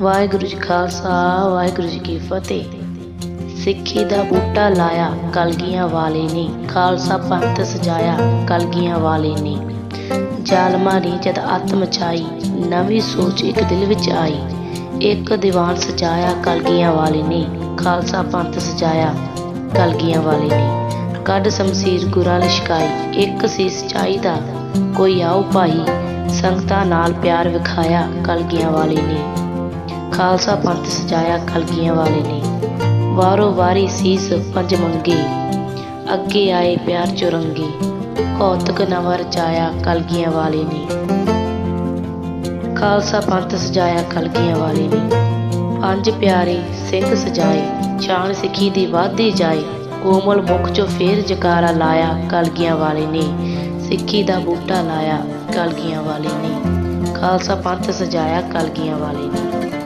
ਵਾਹਿਗੁਰੂ ਜੀ ਖਾਲਸਾ, ਵਾਹਿਗੁਰੂ ਜੀ ਕੀ ਫਤਿਹ। ਸਿੱਖੀ ਦਾ ਬੂਟਾ ਲਾਇਆ, ਕਲਗੀਆਂ ਵਾਲੇ ਨੇ। ਖਾਲਸਾ ਪੰਥ ਸਜਾਇਆ, ਕਲਗੀਆਂ ਵਾਲੇ ਨੇ। ਜ਼ਾਲਮਾਂ ਨੇ ਜਦ ਅੱਤ ਮਚਾਈ, ਨਵੀਂ ਸੋਚ ਇੱਕ ਦਿਲ ਵਿੱਚ ਆਈ। ਇੱਕ ਦੀਵਾਨ ਸਜਾਇਆ, ਕਲਗੀਆਂ ਵਾਲੇ ਨੇ। ਖਾਲਸਾ ਪੰਥ ਸਜਾਇਆ, ਕਲਗੀਆਂ ਵਾਲੇ ਨੇ। ਕੱਢ ਸ਼ਮਸ਼ੀਰ ਗੁਰਾਂ ਲਿਸ਼ਕਾਈ ਇੱਕ ਸੀ ਸਚਾਈ ਦਾ ਕੋਈ ਆਓ ਭਾਈ। ਸੰਗਤਾਂ ਨਾਲ ਪਿਆਰ ਵਿਖਾਇਆ, ਕਲਗੀਆਂ ਵਾਲੇ ਨੇ। ਖਾਲਸਾ ਪੰਥ ਸਜਾਇਆ ਕਲਗੀਆਂ ਵਾਲੇ ਨੇ। ਵਾਰੋ ਵਾਰੀ ਸੀਸ ਪੰਜ ਮੰਗੇ, ਅੱਗੇ ਆਏ ਪਿਆਰ ਚੁਰੰਗੇ ਕੌਤਕ ਨਵ ਰਚਾਇਆ ਕਲਗੀਆਂ ਵਾਲੇ ਨੇ। ਖਾਲਸਾ ਪੰਥ ਸਜਾਇਆ ਕਲਗੀਆਂ ਵਾਲੇ ਨੇ। ਪੰਜ ਪਿਆਰੇ ਸਿੰਘ ਸਜਾਏ ਸ਼ਾਨ ਸਿੱਖੀ ਦੀ ਵਾਧੀ ਜਾਏ, ਕੋਮਲ ਮੁਖ ਚੋਂ ਫੇਰ ਜਕਾਰਾ ਲਾਇਆ ਕਲਗੀਆਂ ਵਾਲੇ ਨੇ। ਸਿੱਖੀ ਦਾ ਬੂਟਾ ਲਾਇਆ ਕਲਗੀਆਂ ਵਾਲੇ ਨੇ। ਖਾਲਸਾ ਪੰਥ ਸਜਾਇਆ ਕਲਗੀਆਂ ਵਾਲੇ ਨੇ।